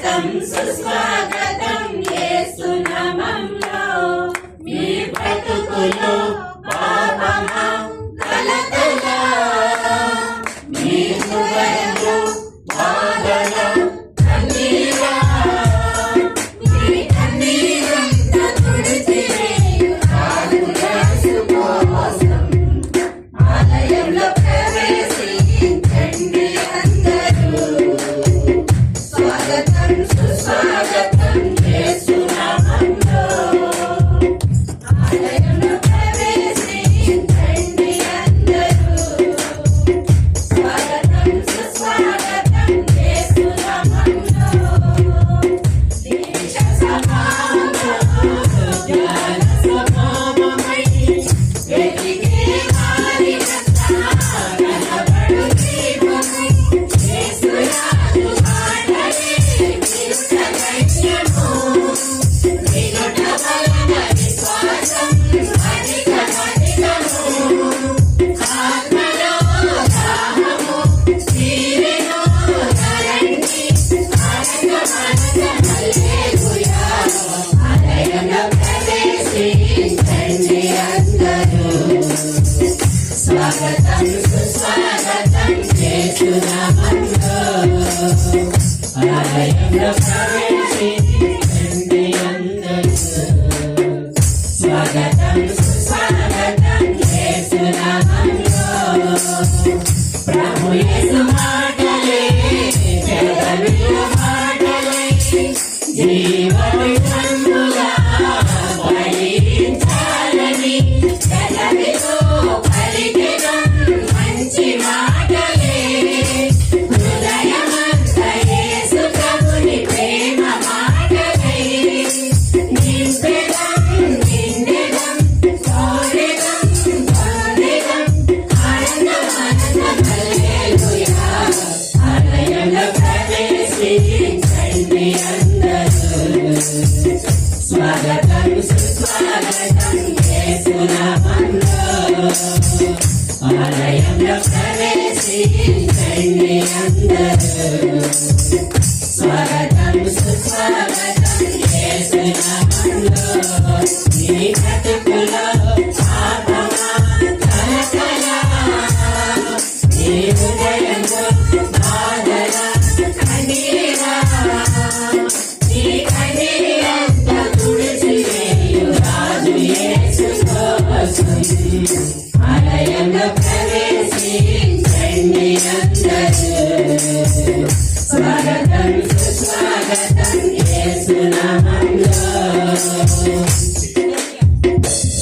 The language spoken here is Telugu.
स्वागतम् सुस्वागतम् Science. స్వాగతం. సుస్వాగతం యేసురామన్లో ఆలయంలో ప్రవేశించి స్వాగతం పలికించండి అందరూ స్వాగతం సుస్వాగతం ఆలయంలో ప్రవేశించండి అందరూ